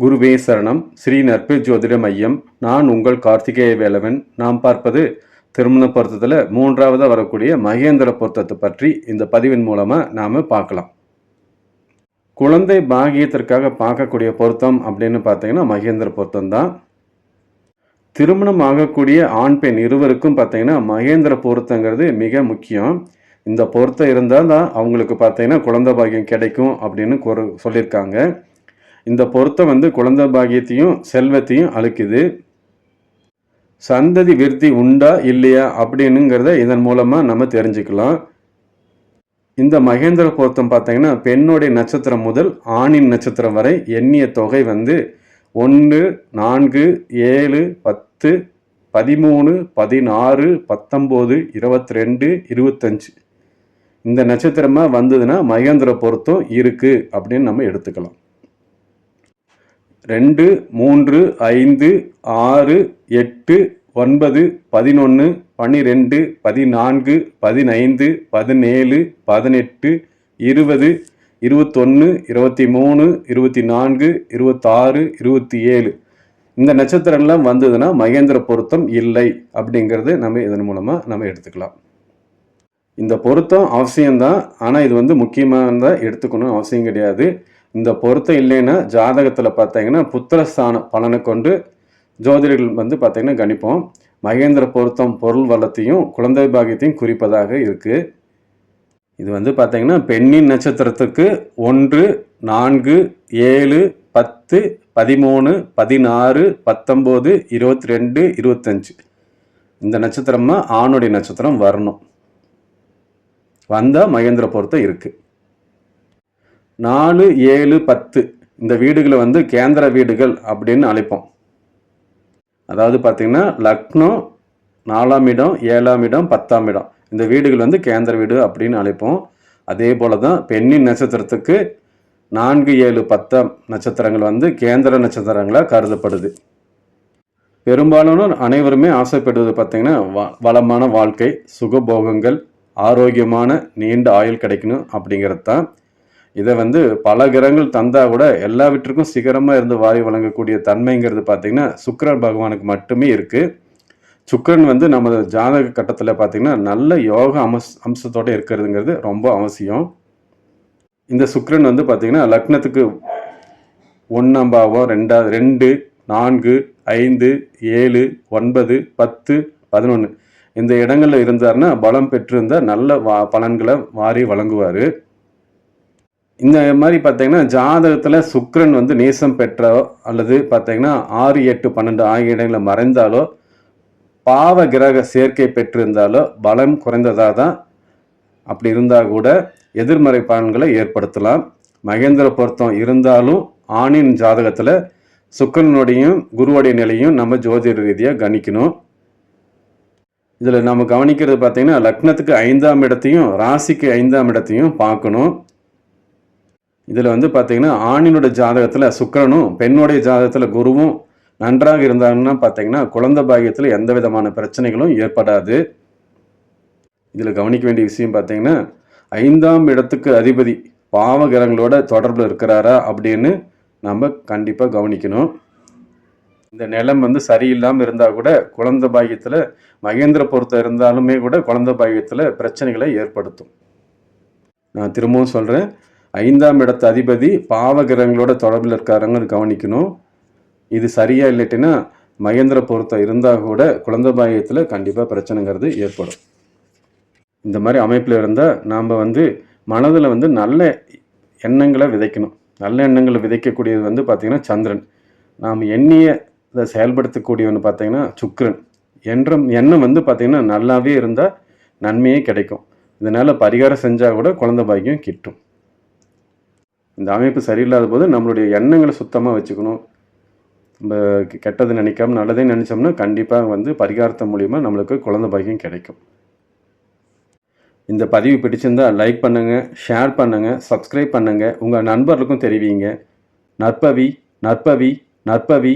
குருவே சரணம். ஸ்ரீ நற்பு ஜோதிட மையம். நான் உங்கள் கார்த்திகேய வேலவன். நாம் பார்ப்பது திருமண பொருத்தத்தில் மூன்றாவதாக வரக்கூடிய மகேந்திர பொருத்தத்தை பற்றி இந்த பதிவின் மூலமாக நாம் பார்க்கலாம். குழந்தை பாகியத்திற்காக பார்க்கக்கூடிய பொருத்தம் அப்படின்னு பார்த்தீங்கன்னா மகேந்திர பொருத்தம் தான். திருமணம் ஆகக்கூடிய ஆண் பெண் இருவருக்கும் பார்த்தீங்கன்னா மகேந்திர பொருத்தங்கிறது மிக முக்கியம். இந்த பொருத்தம் இருந்தால் தான் அவங்களுக்கு பார்த்தீங்கன்னா குழந்தை பாகியம் கிடைக்கும் அப்படின்னு கூற சொல்லியிருக்காங்க. இந்த பொருத்தம் வந்து குழந்தை பாகியத்தையும் செல்வத்தையும் அழுக்குது சந்ததி விருத்தி உண்டா இல்லையா அப்படின்னுங்கிறத இதன் மூலமாக நம்ம தெரிஞ்சுக்கலாம். இந்த மகேந்திர பொருத்தம் பார்த்தீங்கன்னா பெண்ணுடைய நட்சத்திரம் முதல் ஆணின் நட்சத்திரம் வரை எண்ணிய தொகை வந்து ஒன்று நான்கு ஏழு பத்து பதிமூணு பதினாறு பத்தொம்போது இருபத்தி ரெண்டு இருபத்தஞ்சு. இந்த நட்சத்திரமாக வந்ததுன்னா மகேந்திர பொருத்தம் இருக்குது அப்படின்னு நம்ம எடுத்துக்கலாம். ரெண்டு மூன்று ஐந்து ஆறு எட்டு ஒன்பது பதினொன்று பன்னிரெண்டு பதினான்கு பதினைந்து பதினேழு பதினெட்டு இருபது இருபத்தொன்று இருபத்தி மூணு இருபத்தி நான்கு இருபத்தாறு இருபத்தி ஏழு இந்த நட்சத்திரம்லாம் வந்ததுன்னா மகேந்திர பொருத்தம் இல்லை அப்படிங்கிறது நம்ம இதன் மூலமாக நம்ம எடுத்துக்கலாம். இந்த பொருத்தம் அவசியம்தான். ஆனால் இது வந்து முக்கியமானதாக எடுத்துக்கணும் அவசியம் கிடையாது. இந்த பொருத்தம் இல்லைன்னா ஜாதகத்தில் பார்த்தீங்கன்னா புத்திரஸ்தான பலனை கொண்டு ஜோதிடர்கள் வந்து பார்த்தீங்கன்னா கணிப்போம். மகேந்திர பொருத்தம் பொருள் வளத்தையும் குழந்தை பாகியத்தையும் குறிப்பதாக இருக்குது இது வந்து பார்த்தீங்கன்னா பெண்ணின் நட்சத்திரத்துக்கு ஒன்று நான்கு ஏழு பத்து பதிமூணு பதினாறு பத்தொம்போது இருபத்தி ரெண்டு இருபத்தஞ்சு. இந்த நட்சத்திரமாக ஆணுடைய நட்சத்திரம் வரணும். வந்தால் மகேந்திர பொருத்தம் இருக்குது நாலு ஏழு பத்து. இந்த வீடுகளை வந்து கேந்திர வீடுகள் அப்படின்னு அழைப்போம். அதாவது பார்த்திங்கன்னா லக்னோ நாலாம் இடம் ஏழாம் இடம் பத்தாம் இடம். இந்த வீடுகள் வந்து கேந்திர வீடு அப்படின்னு அழைப்போம். அதே போல தான் பெண்ணின் நட்சத்திரத்துக்கு நான்கு ஏழு பத்தாம் நட்சத்திரங்கள் வந்து கேந்திர நட்சத்திரங்களாக கருதப்படுது. பெரும்பாலான அனைவருமே ஆசைப்படுவது பார்த்திங்கன்னா வ வளமான வாழ்க்கை சுகபோகங்கள் ஆரோக்கியமான நீண்ட ஆயுள் கிடைக்கணும் அப்படிங்கிறது தான் இதை வந்து பல கிரகங்கள் தந்தால் கூட எல்லாவற்றுக்கும் சிகரமாக இருந்து வாரி வழங்கக்கூடிய தன்மைங்கிறது பார்த்திங்கன்னா சுக்கரன் பகவானுக்கு மட்டுமே இருக்குது சுக்கரன் வந்து நமது ஜாதக கட்டத்தில் பார்த்திங்கன்னா நல்ல யோக அம்ச அம்சத்தோடு இருக்கிறதுங்கிறது ரொம்ப அவசியம். இந்த சுக்கரன் வந்து பார்த்திங்கன்னா லக்னத்துக்கு ஒன்றாம் பாவம் ரெண்டாவது ரெண்டு நான்கு ஐந்து ஏழு ஒன்பது பத்து பதினொன்று இந்த இடங்களில் இருந்தார்னா பலம் பெற்றிருந்தால் நல்ல வா பலன்களை வாரி வழங்குவார். இந்த மாதிரி பார்த்தீங்கன்னா ஜாதகத்தில் சுக்ரன் வந்து நேசம் பெற்றோ அல்லது பார்த்தீங்கன்னா ஆறு எட்டு பன்னெண்டு ஆகிய இடங்களில் மறைந்தாலோ பாவ கிரக சேர்க்கை பெற்றிருந்தாலோ பலம் குறைந்ததாக தான் அப்படி இருந்தால் கூட எதிர்மறை பலன்களை ஏற்படுத்தலாம். மகேந்திர பொருத்தம் இருந்தாலும் ஆணின் ஜாதகத்தில் சுக்கரனுடையும் குருவுடைய நிலையும் நம்ம ஜோதிட ரீதியாக கணிக்கணும். இதில் நம்ம கவனிக்கிறது பார்த்திங்கன்னா லக்னத்துக்கு ஐந்தாம் இடத்தையும் ராசிக்கு ஐந்தாம் இடத்தையும் பார்க்கணும். இதில் வந்து பார்த்தீங்கன்னா ஆணினோட ஜாதகத்தில் சுக்கரனும் பெண்ணுடைய ஜாதகத்தில் குருவும் நன்றாக இருந்தாங்கன்னா பார்த்தீங்கன்னா குழந்தை பாகியத்தில் எந்த விதமான பிரச்சனைகளும் ஏற்படாது. இதில் கவனிக்க வேண்டிய விஷயம் பார்த்தீங்கன்னா ஐந்தாம் இடத்துக்கு அதிபதி பாவகிரகங்களோட தொடர்பில் இருக்கிறாரா அப்படின்னு நம்ம கண்டிப்பாக கவனிக்கணும். இந்த நிலம் வந்து சரியில்லாமல் இருந்தால் கூட குழந்தை பாகியத்தில் மகேந்திர பொருத்தம் இருந்தாலுமே கூட குழந்தை பாகியத்தில் பிரச்சனைகளை ஏற்படுத்தும். நான் திரும்பவும் சொல்கிறேன் ஐந்தாம் இடத்து அதிபதி பாவகிரகங்களோட தொடர்பில் இருக்காருங்க கவனிக்கணும். இது சரியா இல்லாட்டினா மகேந்திர பொருத்தம் இருந்தால் கூட குழந்தை பாயத்தில் கண்டிப்பாக பிரச்சனைங்கிறது ஏற்படும். இந்த மாதிரி அமைப்பில் இருந்தால் நாம் வந்து மனதில் வந்து நல்ல எண்ணங்களை விதைக்கணும். நல்ல எண்ணங்களை விதைக்கக்கூடியது வந்து பார்த்திங்கன்னா சந்திரன். நாம் எண்ணிய இதை செயல்படுத்தக்கூடியவன் பார்த்தீங்கன்னா சுக்ரன் என்ற எண்ணம் வந்து பார்த்திங்கன்னா நல்லாவே இருந்தால் நன்மையே கிடைக்கும். இதனால் பரிகாரம் செஞ்சால் கூட குழந்த பாக்கியம் கிட்டும். இந்த அமைப்பு சரியில்லாத போது நம்மளுடைய எண்ணங்களை சுத்தமாக வச்சுக்கணும். நம்ம கெட்டது நினைக்காம நல்லதே நினச்சோம்னா கண்டிப்பாக வந்து பரிகாரத்தை மூலிமா நம்மளுக்கு குழந்த பாக்கியம் கிடைக்கும். இந்த பதிவு பிடிச்சிருந்தா லைக் பண்ணுங்கள் ஷேர் பண்ணுங்கள் சப்ஸ்கிரைப் பண்ணுங்கள் உங்கள் நண்பர்களுக்கும் தெரிவிங்க. நற்பவி நற்பவி நற்பவி.